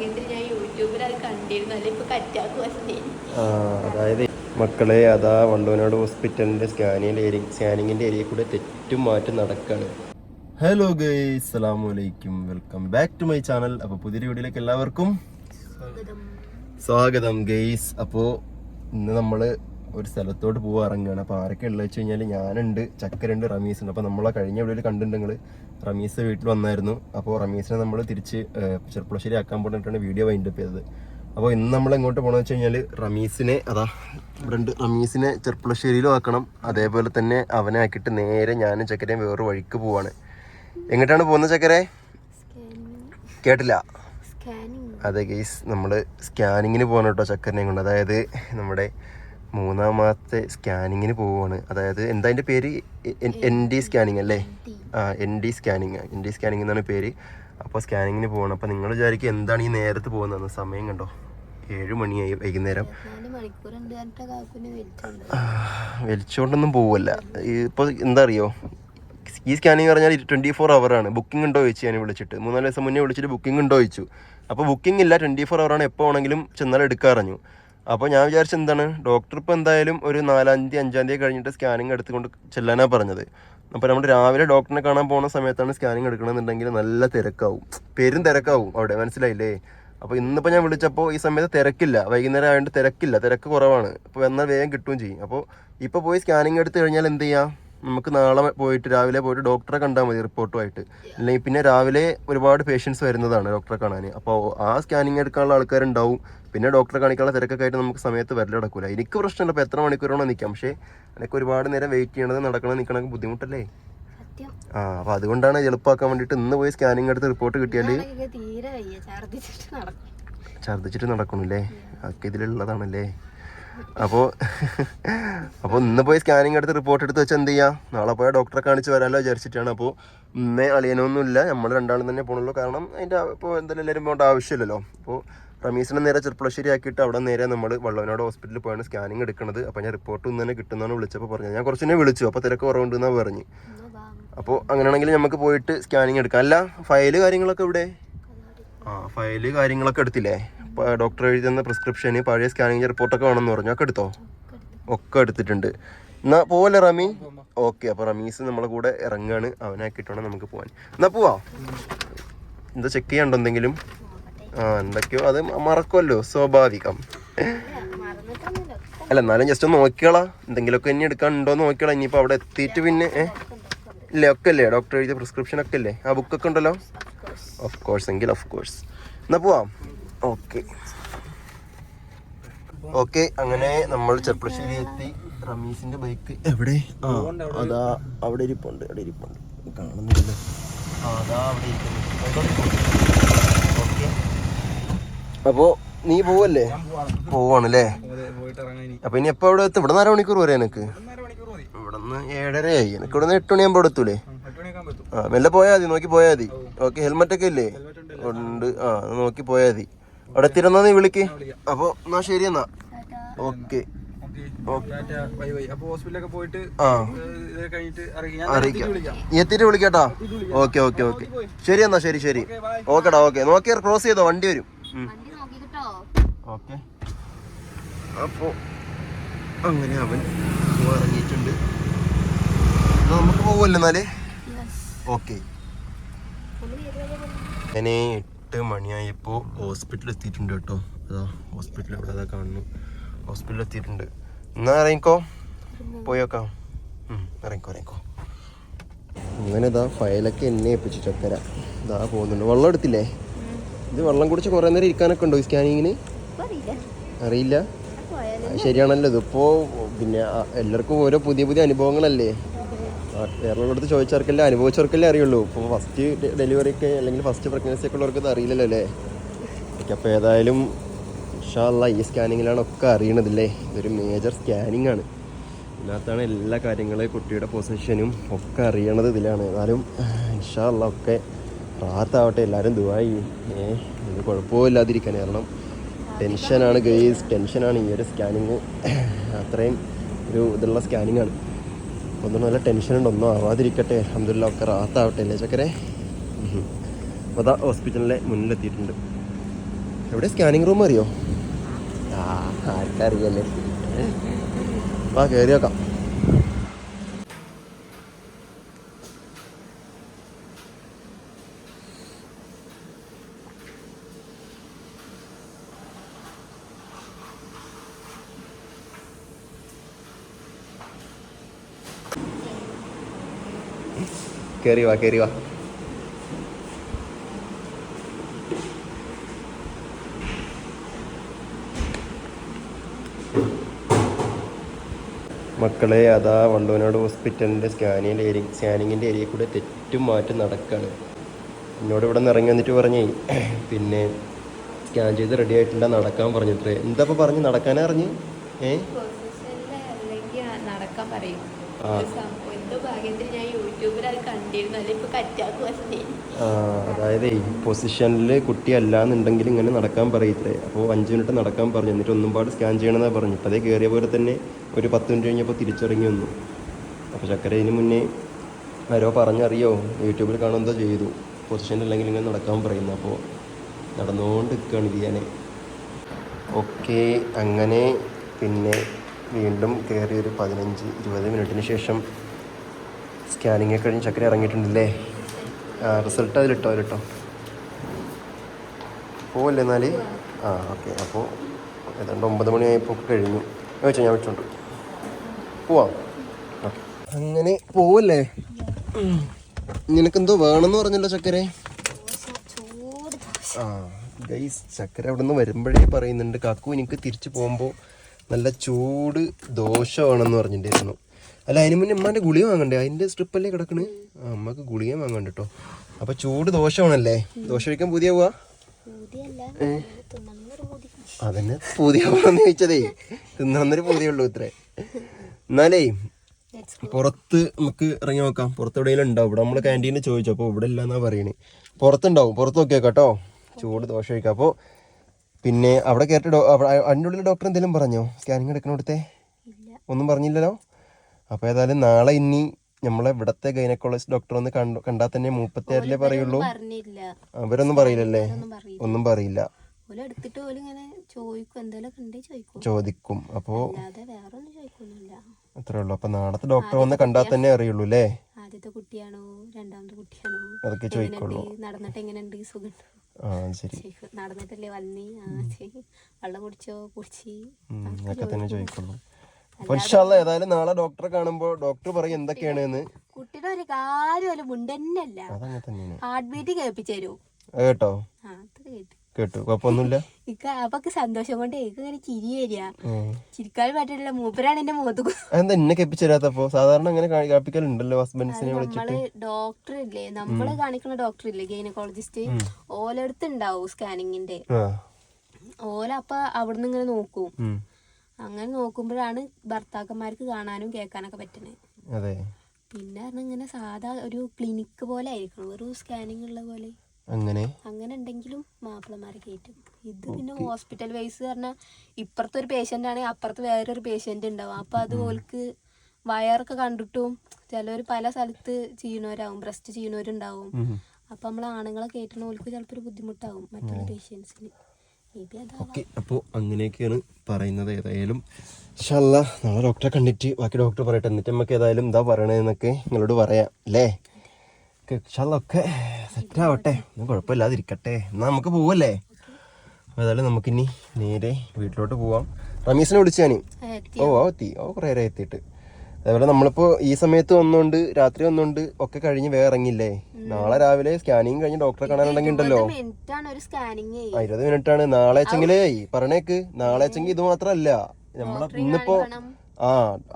ഭാഗ്യത്തിന് ഞാൻ യൂട്യൂബിൽ അത് കണ്ടിരുന്നു. അല്ലെ ഇപ്പൊ കറ്റാക്ക് വന്നേ. ആ അതായത് മക്കളെ അതാ വണ്ടൂനാട് ഹോസ്പിറ്റലിന്റെ സ്കാനിങ്ങിന്റെ ഏരിയ സ്കാനിങ്ങിന്റെ ഏരിയ കൂടെ തെറ്റും മാറ്റം നടക്കാണ്. ഹലോ ഗൈസ് അസ്സലാമു അലൈക്കും. Welcome back to my channel. അപ്പോൾ പുതിയ വീഡിയോയിലേക്ക് എല്ലാവർക്കും സ്വാഗതം. ഗെയ്സ് അപ്പോൾ ഇന്ന് നമ്മൾ ഒരു സ്ഥലത്തോട്ട് പോകാൻ ഇറങ്ങുകയാണ് അപ്പോൾ ആരൊക്കെ ഉള്ളത് വെച്ച് കഴിഞ്ഞാൽ ഞാനുണ്ട് ചക്കരുണ്ട് റമീസ് ഉണ്ട് അപ്പോൾ നമ്മളെ കഴിഞ്ഞ വീഡിയോയിൽ കണ്ടിട്ടുണ്ടെങ്കിൽ റമീസ് വീട്ടിൽ വന്നായിരുന്നു. അപ്പോൾ റമീസിനെ നമ്മൾ തിരിച്ച് ചെറുപ്പുളശ്ശേരി ആക്കാൻ പോയിട്ടാണ് വീഡിയോ വൈൻഡപ്പ് ചെയ്തത്. അപ്പോൾ ഇന്ന് നമ്മൾ എങ്ങോട്ട് പോകണമെന്ന് വെച്ച് കഴിഞ്ഞാൽ റമീസിനെ അതാ ഇവിടെ ഉണ്ട്. റമീസിനെ ചെറുപ്പുളശ്ശേരിയിലും ആക്കണം. അതേപോലെ തന്നെ അവനെ ആക്കിയിട്ട് നേരെ ഞാനും ചക്കരയും വേറൊരു വഴിക്ക് പോവാണ്. എങ്ങോട്ടാണ് പോകുന്നത് ചക്കരെ? കേട്ടില്ല. അതെ ഗെയ്സ് നമ്മൾ സ്കാനിങ്ങിന് പോകണം കേട്ടോ ചക്കരനെ കൊണ്ട്. അതായത് നമ്മുടെ മൂന്നാം മാസത്തെ സ്കാനിങ്ങിന് പോവുകയാണ് അതായത് എന്താ അതിന്റെ പേര് എൻ ഡി സ്കാനിങ് അല്ലേ? ആ N D scanning. N D scanning എന്നാണ് പേര്. അപ്പോൾ സ്കാനിങ്ങിന് പോകണം അപ്പോൾ നിങ്ങൾ വിചാരിക്കും എന്താണ് ഈ നേരത്ത് പോകുന്നത് സമയം കണ്ടോ? ഏഴ് മണിയായി വൈകുന്നേരം. വലിച്ചോണ്ടൊന്നും പോവല്ല. ഇപ്പോൾ എന്താ അറിയോ ഈ സ്കാനിങ് പറഞ്ഞാൽ ട്വന്റി ഫോർ ആണ്. ബുക്കിംഗ് ഉണ്ടോ ചോദിച്ചു ഞാൻ വിളിച്ചിട്ട്. മൂന്നാൽ ദിവസം മുന്നേ വിളിച്ചിട്ട് ബുക്കിംഗ് ഉണ്ടോ ചോദിച്ചു. അപ്പോൾ ബുക്കിംഗ് ഇല്ല. ട്വന്റി ഫോർ ആണ് എപ്പോൾ വേണമെങ്കിലും ചെന്നാൽ എടുക്കാറഞ്ഞു. അപ്പോൾ ഞാൻ വിചാരിച്ച എന്താണ് ഡോക്ടർ ഇപ്പോൾ എന്തായാലും ഒരു നാലാം തീയതി അഞ്ചാം തീയതി കഴിഞ്ഞിട്ട് സ്കാനിങ് എടുത്തുകൊണ്ട് ചെല്ലാനാണ് പറഞ്ഞത്. അപ്പോൾ നമ്മൾ രാവിലെ ഡോക്ടറിനെ കാണാൻ പോകുന്ന സമയത്താണ് സ്കാനിങ് എടുക്കണമെന്നുണ്ടെങ്കിൽ നല്ല തിരക്കാവും. പെരും തിരക്കാവും അവിടെ മനസ്സിലായില്ലേ? അപ്പോൾ ഇന്നിപ്പോൾ ഞാൻ വിളിച്ചപ്പോൾ ഈ സമയത്ത് തിരക്കില്ല. വൈകുന്നേരം ആയതുകൊണ്ട് തിരക്കില്ല. തിരക്ക് കുറവാണ്. അപ്പോൾ എന്നാൽ വേഗം കിട്ടുകയും ചെയ്യും. അപ്പോൾ ഇപ്പോൾ പോയി സ്കാനിങ് എടുത്തു കഴിഞ്ഞാൽ എന്ത് ചെയ്യാം? നമുക്ക് നാളെ പോയിട്ട് രാവിലെ പോയിട്ട് ഡോക്ടറെ കണ്ടാൽ മതി റിപ്പോർട്ടുമായിട്ട്. അല്ലെങ്കിൽ പിന്നെ രാവിലെ ഒരുപാട് പേഷ്യൻസ് വരുന്നതാണ് ഡോക്ടറെ കാണാൻ അപ്പോൾ ആ സ്കാനിങ് എടുക്കാനുള്ള ആൾക്കാരുണ്ടാവും. പിന്നെ ഡോക്ടറെ കാണിക്കാനുള്ള തിരക്കൊക്കെ ആയിട്ട് നമുക്ക് സമയത്ത് വരൽ നടക്കൂല എനിക്ക് പ്രശ്നമില്ല. അപ്പോൾ എത്ര മണിക്കൂറാണോ നിൽക്കാം പക്ഷേ എനിക്ക് ഒരുപാട് നേരം വെയിറ്റ് ചെയ്യണത് നടക്കണം നിൽക്കണമൊക്കെ ബുദ്ധിമുട്ടല്ലേ? ആ അപ്പോൾ അതുകൊണ്ടാണ് എളുപ്പമാക്കാൻ വേണ്ടിയിട്ട് ഇന്ന് പോയി സ്കാനിങ് എടുത്ത് റിപ്പോർട്ട് കിട്ടിയാൽ ഛർദിച്ചിട്ട് ഛർദ്ദിച്ചിട്ട് നടക്കണല്ലേ? ഒക്കെ ഇതിലുള്ളതാണല്ലേ? അപ്പോൾ അപ്പോൾ ഇന്ന് പോയി സ്കാനിങ് എടുത്ത് റിപ്പോർട്ട് എടുത്ത് വെച്ചാൽ എന്ത് ചെയ്യാം നാളെ പോയാൽ ഡോക്ടറെ കാണിച്ച് വരാമല്ലോ വിചാരിച്ചിട്ടാണ്. അപ്പോൾ ഇന്നേ അളിയനൊന്നുമില്ല. നമ്മൾ രണ്ടാളും തന്നെ പോകണുള്ളൂ കാരണം അതിന്റെ ഇപ്പോൾ എന്തായാലും എല്ലാവരും പോകേണ്ട ആവശ്യമില്ലല്ലോ. അപ്പോൾ റമീസിനെ നേരെ ചെറുപ്പളശ്ശേരി ആക്കിയിട്ട് അവിടെ നേരെ നമ്മൾ വള്ളവനാട് ഹോസ്പിറ്റലിൽ പോയാണ് സ്കാനിങ് എടുക്കുന്നത് അപ്പോൾ ഞാൻ റിപ്പോർട്ട് ഇന്ന് തന്നെ കിട്ടുന്നതാണ് വിളിച്ചപ്പോൾ പറഞ്ഞു ഞാൻ കുറച്ച് തന്നെ വിളിച്ചു. അപ്പോൾ തിരക്ക് കുറവുണ്ടെന്നാണ് പറഞ്ഞു. അപ്പോൾ അങ്ങനെയാണെങ്കിൽ നമുക്ക് പോയിട്ട് സ്കാനിങ് എടുക്കാം. അല്ല ഫയൽ കാര്യങ്ങളൊക്കെ ഇവിടെ ആ ഫയൽ കാര്യങ്ങളൊക്കെ എടുത്തില്ലേ? ഡോക്ടർ എഴുതി തന്ന പ്രിസ്ക്രിപ്ഷന് പഴയ സ്കാനിങ് റിപ്പോർട്ടൊക്കെ വേണമെന്ന് പറഞ്ഞു. ഒക്കെ എടുത്തോ? ഒക്കെ എടുത്തിട്ടുണ്ട്. എന്നാ പോവല്ലേ റമി? ഓക്കെ അപ്പോൾ റമീസ് നമ്മളെ കൂടെ ഇറങ്ങുകയാണ് അവനാക്കിയിട്ടാണ് നമുക്ക് പോകാൻ എന്നാ പോവാ? എന്താ ചെക്ക് ചെയ്യാണ്ടോ എന്തെങ്കിലും? ആ എന്തൊക്കെയോ അത് മറക്കുമല്ലോ സ്വാഭാവികം. അല്ല എന്നാലും ജസ്റ്റ് ഒന്ന് നോക്കിയോളാ. എന്തെങ്കിലുമൊക്കെ ഇനി എടുക്കാനുണ്ടോ എന്ന് നോക്കിയോളാം. ഇനിയിപ്പോൾ അവിടെ എത്തിയിട്ട് പിന്നെ ഇല്ലേ ഒക്കെ അല്ലേ ഡോക്ടർ എഴുതിയ പ്രിസ്ക്രിപ്ഷൻ ഒക്കെ അല്ലേ ആ ബുക്കൊക്കെ ഉണ്ടല്ലോ? ഓഫ് കോഴ്സ് എങ്കിൽ ഓഫ് കോഴ്സ് എന്നാ പോവാം. ഓക്കെ ഓക്കെ അങ്ങനെ നമ്മൾ ചെർപ്പളശ്ശേരി എത്തി. റമീസിന്റെ ബൈക്ക് എവിടെ? ആ അതാ അവിടെ ഇരിപ്പുണ്ട് അവിടെ ഇരിപ്പുണ്ട്. കാണുന്നില്ല അതാ അവിടെ ഇരിക്കുന്നു അപ്പോ നീ പോവല്ലേ? പോവാണല്ലേ? അപ്പൊ ഇനി എപ്പോ അവിടെ എത്തും? ഇവിടെ നിന്ന് മണിക്കൂർ വരെ എനിക്ക് ഇവിടുന്ന് ഏഴര ഏഴരയായി. എനിക്ക് ഇവിടെ നിന്ന് എട്ട് മണിയാകുമ്പോൾ ഇവിടെ എത്തൂലേ ആ മെല്ലെ പോയാൽ മതി. നോക്കി പോയാൽ മതി. ഓക്കെ ഹെൽമെറ്റ് ഒക്കെ ഇല്ലേ? ഉണ്ട് ആ നോക്കി പോയാൽ മതി. അവിടെ എത്തിരുന്നാ നീ വിളിക്ക്? അപ്പൊ എന്നാ ശരി എന്നാ. ഓക്കെ. എത്തിട്ട് എത്തിയിട്ട് വിളിക്കാട്ടാ? Okay okay okay. ശരി എന്നാ ശരി ശരി. ഓക്കെടാ ഓക്കെ. നോക്കിയാൽ ക്രോസ് ചെയ്തോ വണ്ടി വരും. ഓക്കെ. അപ്പോ അങ്ങനെ അവൻ ഇറങ്ങിയിട്ടുണ്ട് നമുക്ക് പോവല്ലോ എന്നാൽ? ഓക്കെ. അങ്ങനെ എട്ട് മണിയായപ്പോൾ ഹോസ്പിറ്റലിൽ എത്തിയിട്ടുണ്ട് കേട്ടോ. അതാ ഹോസ്പിറ്റൽ അവിടെ അതാ കാണുന്നു. ഹോസ്പിറ്റലിൽ എത്തിയിട്ടുണ്ട്. എന്നാ ഇറങ്ങിക്കോ. പോയോക്കാം. ഉം, ഇറങ്ങിക്കോ ഇറങ്ങിക്കോ. അങ്ങനെ ഇതാ ഫയലൊക്കെ എന്നെ ഏൽപ്പിച്ചു ചക്കര. ഇതാ പോകുന്നുണ്ട്. വെള്ളം എടുത്തില്ലേ? ഇത് വെള്ളം കുടിച്ച് കുറേ നേരം ഇരിക്കാനൊക്കെ ഉണ്ടോ സ്കാനിങ്ങിന്? അറിയില്ല. ശരിയാണല്ലോ. ഇതിപ്പോ പിന്നെ എല്ലാവർക്കും ഓരോ പുതിയ പുതിയ അനുഭവങ്ങളല്ലേ? ആ, വേറെ ഉള്ളടത്ത് ചോദിച്ചവർക്കല്ലേ അനുഭവിച്ചവർക്കല്ലേ അറിയുള്ളൂ. ഇപ്പോൾ ഫസ്റ്റ് ഡെലിവറി ഒക്കെ അല്ലെങ്കിൽ ഫസ്റ്റ് പ്രഗ്നൻസി ഒക്കെ ഉള്ളവർക്ക് ഇത് അറിയില്ലല്ലോ അല്ലേ? ഓക്കെ അപ്പോൾ ഏതായാലും ഇൻഷാല്ല ഈ സ്കാനിങ്ങിലാണ് ഒക്കെ അറിയണതല്ലേ? ഇതൊരു മേജർ സ്കാനിങ് ആണ്. ഇതിനകത്താണ് എല്ലാ കാര്യങ്ങളും കുട്ടിയുടെ പൊസിഷനും ഒക്കെ അറിയണത് ഇതിലാണ്. ഏതായാലും ഇൻഷാല്ല ഒക്കെ റാത്താവട്ടെ എല്ലാവരും ദുബായി. ഏ ഇത് കുഴപ്പമില്ലാതിരിക്കാൻ കാരണം ടെൻഷനാണ് ഗെയ്സ്. ടെൻഷനാണ് ഈ ഒരു സ്കാനിങ്. അത്രയും ഒരു ഇതുള്ള സ്കാനിങ് ആണ് ഒന്നും നല്ല ടെൻഷൻ ഉണ്ട് ഒന്നും ആവാതിരിക്കട്ടെ. അഹമ്മദില്ല ഒക്കെ റാത്താവട്ടെ അല്ലേ ചക്കരെ. അപ്പോൾ അതാ ഹോസ്പിറ്റലിലെ മുന്നിലെത്തിയിട്ടുണ്ട്. എവിടെ സ്കാനിങ് റൂം അറിയോ? ആ ആർക്കറിയല്ലേ? വാ കയറി നോക്കാം. കയറി വാ കയറി വാ. മക്കളെ അതാ വണ്ടൂനാട് ഹോസ്പിറ്റലിന്റെ സ്കാനിങ്ങിന്റെ ഏരിയ സ്കാനിങ്ങിന്റെ ഏരിയ കൂടെ തെറ്റും മാറ്റം നടക്കുകയാണ് എന്നോട് ഇവിടെ നിന്ന് ഇറങ്ങി വന്നിട്ട് പറഞ്ഞേ പിന്നെ സ്കാൻ ചെയ്ത് റെഡി ആയിട്ടില്ല നടക്കാൻ പറഞ്ഞിട്ട് എന്താ ഇപ്പോൾ പറഞ്ഞ് നടക്കാനാ അറിഞ്ഞ് ഏ? നടക്കാൻ പറയും. ആ. ഈ അതായത് പൊസിഷനിൽ കുട്ടി അല്ലാന്നുണ്ടെങ്കിൽ ഇങ്ങനെ നടക്കാൻ പറയില്ലേ? അപ്പോൾ അഞ്ച് മിനിറ്റ് നടക്കാൻ പറഞ്ഞു. എന്നിട്ട് ഒന്നും പാട് സ്കാൻ ചെയ്യണമെന്നാണ് പറഞ്ഞു. അപ്പോൾ അതേ കയറിയ പോലെ തന്നെ ഒരു പത്ത് മിനിറ്റ് കഴിഞ്ഞപ്പോൾ തിരിച്ചിറങ്ങി വന്നു. അപ്പോൾ ചക്കര ഇതിന് മുന്നേ ആരോ പറഞ്ഞറിയോ? യൂട്യൂബിൽ കാണുന്നതോ ചെയ്തു. പൊസിഷനിൽ അല്ലെങ്കിൽ ഇങ്ങനെ നടക്കാൻ പറയുന്നു. അപ്പോൾ നടന്നുകൊണ്ട് നിൽക്കുകയാണ് ചെയ്യാനെ ഓക്കെ അങ്ങനെ പിന്നെ വീണ്ടും കയറി ഒരു പതിനഞ്ച് ഇരുപത് മിനിറ്റിന് ശേഷം സ്കാനിങ് കഴിഞ്ഞ് ചക്കര ഇറങ്ങിയിട്ടുണ്ടല്ലേ? റിസൾട്ട് അതിലിട്ടോ അതിലിട്ടോ? പോവല്ലേ എന്നാൽ ആ ഓക്കെ അപ്പോൾ ഏതാണ്ട് ഒമ്പത് മണിയായപ്പോൾ കഴിഞ്ഞു. ഞാൻ വെച്ചോ ഞാൻ വെച്ചോണ്ട്. പോവാം. ഓക്കെ അങ്ങനെ പോവല്ലേ? നിനക്കെന്തോ വേണമെന്ന് പറഞ്ഞല്ലോ ചക്കരെ? ആ ഗൈസ് ചക്കര അവിടെ നിന്ന് വരുമ്പോഴേ പറയുന്നുണ്ട് കാക്കു എനിക്ക് തിരിച്ചു പോകുമ്പോൾ നല്ല ചൂട് ദോഷമാണെന്ന് പറഞ്ഞിട്ടുണ്ടായിരുന്നു. അല്ല അതിന് മുന്നേ ഉമ്മാന്റെ ഗുളിക വാങ്ങണ്ടേ? അതിന്റെ സ്ട്രിപ്പല്ലേ കിടക്കണ്? ആ അമ്മയ്ക്ക് ഗുളിക വാങ്ങണ്ട കേട്ടോ അപ്പോൾ ചൂട് ദോഷമാണല്ലേ ദോഷം കഴിക്കാൻ പുതിയ പോവാ? അതന്നെ പുതിയ പോവാന്ന് ചോദിച്ചതേ. തിന്നണമെന്നൊരു പുതിയുള്ളൂ ഇത്രേ. എന്നാലേ പുറത്ത് നമുക്ക് ഇറങ്ങി നോക്കാം. പുറത്ത് എവിടെയെങ്കിലും ഉണ്ടാവും ഇവിടെ നമ്മൾ ക്യാന്റീനിൽ ചോദിച്ചു. അപ്പോൾ ഇവിടെ ഇല്ലെന്നാ പറയണേ. പുറത്തുണ്ടാവും. പുറത്ത് നോക്കിയാ കേട്ടോ ചൂട് ദോഷം കഴിക്കാം. അപ്പോൾ പിന്നെ അവിടെ കയറിട്ട് അതിനുള്ളിൽ അവിടെ അതിന്റെ ഉള്ളിൽ ഡോക്ടർ എന്തെങ്കിലും പറഞ്ഞോ? സ്കാനിങ് എടുക്കണോടത്തെ ഒന്നും പറഞ്ഞില്ലല്ലോ? അപ്പോൾ ഏതായാലും നാളെ ഇനി നമ്മളെ ഇവിടത്തെ ഗൈനക്കോളജിസ്റ്റ് ഡോക്ടർ ഒന്ന് കണ്ടു കണ്ടാൽ തന്നെ മൂപ്പത്തേരിലേ പറയുള്ളൂ. അവരൊന്നും പറയില്ലല്ലേ? ഒന്നും പറയില്ല. ചോദിക്കും. അപ്പോ അത്രേ ഉള്ളു. അപ്പൊ നാളത്തെ ഡോക്ടർ ഒന്ന് കണ്ടാൽ തന്നെ അറിയുള്ളൂ അല്ലേ? ആദ്യത്തെ കുട്ടിയാണോ? രണ്ടാമത്തെ കുട്ടിയാണോ? അതൊക്കെ ചോദിക്കുള്ളൂ? നടന്നിട്ട് എങ്ങനെയുണ്ട്? സുഖമുണ്ടോ? ആ ശരി. ചോദിക്കും. നടന്നിട്ടല്ലേ വന്നി? ആ ശരി വെള്ളം കുടിച്ചോ? കുടിച്ച്. ഉം, അതൊക്കെ തന്നെ ചോദിക്കുള്ളൂ. അപ്പോൾ ഏതായാലും നാളെ ഡോക്ടറെ കാണുമ്പോൾ ഡോക്ടർ പറയും എന്തൊക്കെയാണ് എന്ന്. കുട്ടിയുടെ ഒരു കാര്യം മുണ്ടന്നല്ല. ഹാർട്ട് ബീറ്റ് കേൾപ്പിച്ചു കേട്ടോ? ആ അത് കേട്ടു. കേട്ടു. കുഴപ്പമൊന്നുമില്ല. അപ്പൊക്ക് സന്തോഷം കൊണ്ട് ഇങ്ങനെ ചിരി വരിക. ചിരിക്കാൻ പറ്റില്ല മൂപ്പരാണ് എന്റെ മുഖത്ത് എന്നെ കെപ്പിച്ചു സാധാരണ അങ്ങനെ കാണിക്കാപ്പിക്കലുണ്ടല്ലോ ഹസ്ബൻഡ്സിനെ വിളിച്ചിട്ട്. ഡോക്ടർ ഇല്ലേ? നമ്മൾ കാണിക്കുന്ന ഡോക്ടർ ഇല്ലേ? ഗൈനക്കോളജിസ്റ്റ്. ഓലടുത്ത് ഉണ്ടാവും സ്കാനിങ്ങിന്റെ ഓല അപ്പൊ അവിടുന്ന് ഇങ്ങനെ നോക്കും. അങ്ങനെ നോക്കുമ്പോഴാണ് ഭർത്താക്കന്മാർക്ക് കാണാനും കേൾക്കാനൊക്കെ പറ്റണേ അതെ. പിന്നെ ഇങ്ങനെ സാധാ ഒരു ക്ലിനിക്ക് പോലെ ആയിരിക്കണം. ഒരു സ്കാനിങ് ഉള്ള പോലെ. അങ്ങനെ? അങ്ങനെ ഉണ്ടെങ്കിലും മാപ്പിളമാരെ കയറ്റും ഇത് പിന്നെ ഹോസ്പിറ്റൽ വൈസ് പറഞ്ഞാൽ ഇപ്പുറത്തെ ഒരു പേഷ്യന്റ് ആണെങ്കിൽ അപ്പുറത്ത് വേറൊരു പേഷ്യന്റ് ഉണ്ടാവും അപ്പം അത് ഓൽക്ക് വയറൊക്കെ കണ്ടിട്ടും ചിലവർ പല സ്ഥലത്ത് ചെയ്യണവരാവും ബ്രസ്റ്റ് ചെയ്യണവരുണ്ടാവും. അപ്പം നമ്മൾ ആണുങ്ങളെ കയറ്റണ ഓൽക്ക് ചിലപ്പോൾ ഒരു ബുദ്ധിമുട്ടാവും മറ്റുള്ള പേഷ്യൻസിന് ഓക്കെ അപ്പോൾ അങ്ങനെയൊക്കെയാണ് പറയുന്നത്. ഏതായാലും ഇൻഷാല്ല നാളെ ഡോക്ടറെ കണ്ടിട്ട് ബാക്കി ഡോക്ടർ പറയട്ടെ. എന്നിട്ട് നമുക്ക് ഏതായാലും എന്താ പറയണതെന്നൊക്കെ നിങ്ങളോട് പറയാം അല്ലേ ഇൻഷാല്ല ഒക്കെ സെറ്റ് ആവട്ടെ ഒന്നും കുഴപ്പമില്ലാതിരിക്കട്ടെ. എന്നാൽ നമുക്ക് പോവല്ലേ? അതായത് ഏതായാലും നമുക്കിനി നേരെ വീട്ടിലോട്ട് പോവാം. റമീസിനെ വിളിച്ചു ഞാൻ എത്തി ഓ ആ എത്തി. ഓ കുറേ നേരം എത്തിയിട്ട്. അതേപോലെ നമ്മളിപ്പോൾ ഈ സമയത്ത് വന്നുകൊണ്ട് രാത്രി വന്നുകൊണ്ട് ഒക്കെ കഴിഞ്ഞ് വേറെ ഇറങ്ങില്ലേ നാളെ രാവിലെ സ്കാനിങ് കഴിഞ്ഞ് ഡോക്ടറെ കാണാനുണ്ടെങ്കിൽ ഉണ്ടല്ലോ. ആ, ഇരുപത് മിനിറ്റ് ആണ്. നാളെ വെച്ചെങ്കിലേ പറഞ്ഞേക്ക്. നാളെ വെച്ചെങ്കിൽ ഇത് മാത്രല്ല. നമ്മളെ ഇന്നിപ്പോ ആ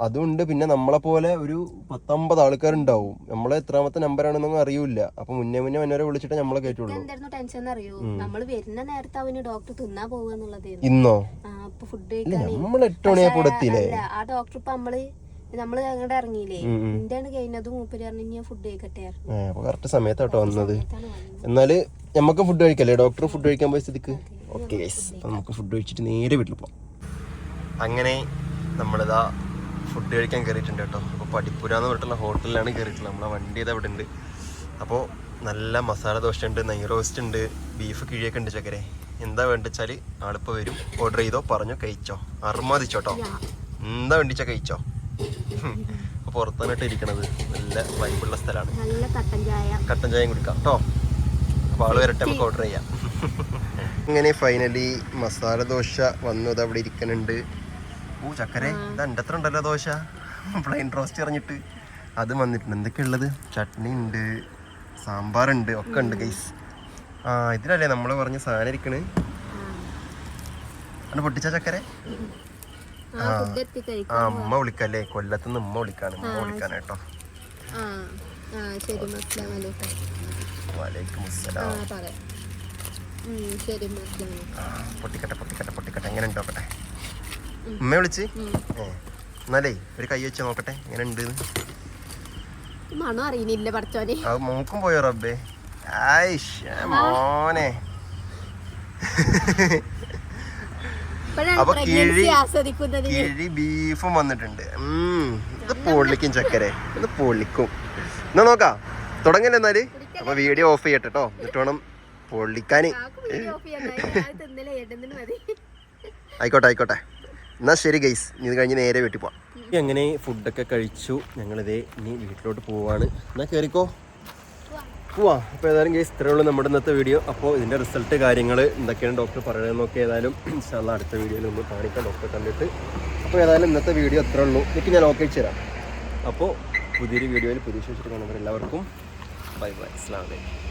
അതുണ്ട്. പിന്നെ നമ്മളെ പോലെ ഒരു പത്തൊമ്പത് ആൾക്കാരുണ്ടാവും. നമ്മളെ എത്രാമത്തെ നമ്പർ നമ്പറാണെന്നൊന്നും അറിയൂല അപ്പൊ മുന്നേ മുന്നേ വന്നവരെ വിളിച്ചിട്ട് നമ്മളെ കേട്ടുള്ളൂ എന്തായിരുന്നു ടെൻഷൻ അറിയോ? നമ്മൾ വരുന്ന നേരത്തെ അവന് ഡോക്ടർ തിന്നാ പോവുക എന്നുള്ളതായിരുന്നു. ഇന്നോ? നമ്മൾ ഫുഡ് നമ്മൾ എട്ട് മണിയാ കൊടുത്തില്ലേ എത്തിയില്ലേ ആ ഡോക്ടർ ഇപ്പൊ നമ്മൾ നമ്മൾ അങ്ങോട്ട് ഇറങ്ങിയില്ലേ. എന്താണ് കഴിഞ്ഞതും? മൂപ്പര് പറഞ്ഞു ഫുഡ് കഴിക്കട്ടെ കറക്റ്റ് സമയത്താട്ടോ വന്നത്. എന്നാൽ നമുക്ക് ഫുഡ് കഴിക്കല്ലേ? ഡോക്ടർ ഫുഡ് കഴിക്കാൻ പോയ സ്ഥിതിക്ക്? ഓക്കെ നമുക്ക് ഫുഡ് കഴിച്ചിട്ട് നേരെ വീട്ടിൽ പോവാം. അങ്ങനെ നമ്മളിതാ ഫുഡ് കഴിക്കാൻ കയറിയിട്ടുണ്ട് കേട്ടോ. അപ്പോൾ പഠിപ്പുര എന്ന് പറഞ്ഞിട്ടുള്ള ഹോട്ടലിലാണ് കയറിയിട്ടുള്ളത് നമ്മളെ വണ്ടി ഇത് അവിടെ ഉണ്ട് അപ്പോൾ നല്ല മസാല ദോശ ഉണ്ട് നെയ് റോസ്റ്റ് ഉണ്ട് ബീഫ് കിഴിയൊക്കെ ഉണ്ട് ചക്കരെ. എന്താ വേണ്ട വെച്ചാൽ ആളിപ്പോൾ വരും. ഓർഡർ ചെയ്തോ പറഞ്ഞോ കഴിച്ചോ. അർമാദിച്ചോട്ടോ എന്താ വേണ്ടിച്ച കഴിച്ചോ? അപ്പോൾ പുറത്താനായിട്ട് ഇരിക്കണത്. നല്ല വൈബുള്ള സ്ഥലമാണ് കട്ടൻ ചായ. കട്ടൻ ചായയും കുടിക്കാം കേട്ടോ. അപ്പോൾ ആൾ വരട്ടെ നമുക്ക് ഓർഡർ ചെയ്യാം. ഇങ്ങനെ ഫൈനലി മസാല ദോശ വന്നത് അവിടെ ഇരിക്കുന്നുണ്ട് ഓ ചക്കരെ ഇത് എന്റെ അത്ര ഉണ്ടല്ലോ ദോശ. പ്ലെയിൻ റോസ്റ്റ് എറിഞ്ഞിട്ട് അത് വന്നിട്ടുണ്ട്. എന്തൊക്കെയുള്ളത്? ചട്നി ഉണ്ട് സാമ്പാറുണ്ട് ഒക്കെ ഉണ്ട് ഗൈസ് ആ ഇതിലല്ലേ നമ്മൾ പറഞ്ഞ സാധനം ഇരിക്കണ്? അത് പൊട്ടിച്ച ചക്കരെ? ആ ആ ഉമ്മ വിളിക്കല്ലേ? കൊല്ലത്തുനിന്ന് ഉമ്മ വിളിക്കാണ്. ഉമ്മ വിളിക്കാണ് കേട്ടോ. പൊട്ടിക്കട്ടെ പൊട്ടിക്കട്ടെ പൊട്ടിക്കട്ടെ. എങ്ങനെ ഉണ്ട് നോക്കട്ടെ ഉമ്മ വിളിച്ച്? ഏ എന്നാലേ ഒരു കൈ വെച്ച് നോക്കട്ടെ എങ്ങനെ ഉണ്ട് മണം അറിയുന്നില്ല പഠിച്ചോനെ അത് മൂക്കും പോയോ റബ്ബേ? ആയിഷ് മോനെ. അപ്പൊ കിഴി- കിഴി ബീഫും വന്നിട്ടുണ്ട്. ഇത് പൊള്ളിക്കും ചക്കരെ. ഇത് പൊള്ളിക്കും. എന്നാ നോക്കാം തുടങ്ങല്ലേ എന്നാൽ? അപ്പൊ വീഡിയോ ഓഫ് ചെയ്യട്ടെ കേട്ടോ എന്നിട്ട് വേണം പൊള്ളിക്കാന്. ആയിക്കോട്ടെ ആയിക്കോട്ടെ. എന്നാ ശരി ഗൈസ് ഇത് കഴിഞ്ഞ് നേരെ വീട്ടിൽ പോവാം. അങ്ങനെ ഫുഡൊക്കെ കഴിച്ചു? ഞങ്ങളിതേ ഇനി വീട്ടിലോട്ട് പോവാണ്. എന്നാ കയറിക്കോ പോവാ. അപ്പോൾ ഏതായാലും ഗൈസ് ഇത്രയേ ഉള്ളൂ നമ്മുടെ ഇന്നത്തെ വീഡിയോ അപ്പോൾ ഇതിന്റെ റിസൾട്ട് കാര്യങ്ങൾ എന്തൊക്കെയാണ് ഡോക്ടർ പറയണമെന്നൊക്കെ ഏതായാലും ഇൻഷാല്ല അടുത്ത വീഡിയോയിൽ നമ്മൾ കാണിക്കാം. ഡോക്ടറെ കണ്ടിട്ട്. അപ്പോൾ ഏതായാലും ഇന്നത്തെ വീഡിയോ ഇത്ര ഉള്ളൂ. എനിക്ക് ഞാൻ ഓക്കെ തരാം. അപ്പോൾ പുതിയൊരു വീഡിയോയിൽ പുതിയ ശേഷിച്ച് കാണുന്നവർ എല്ലാവർക്കും ബൈ ബൈ അസ്ലാം വലൈക്കും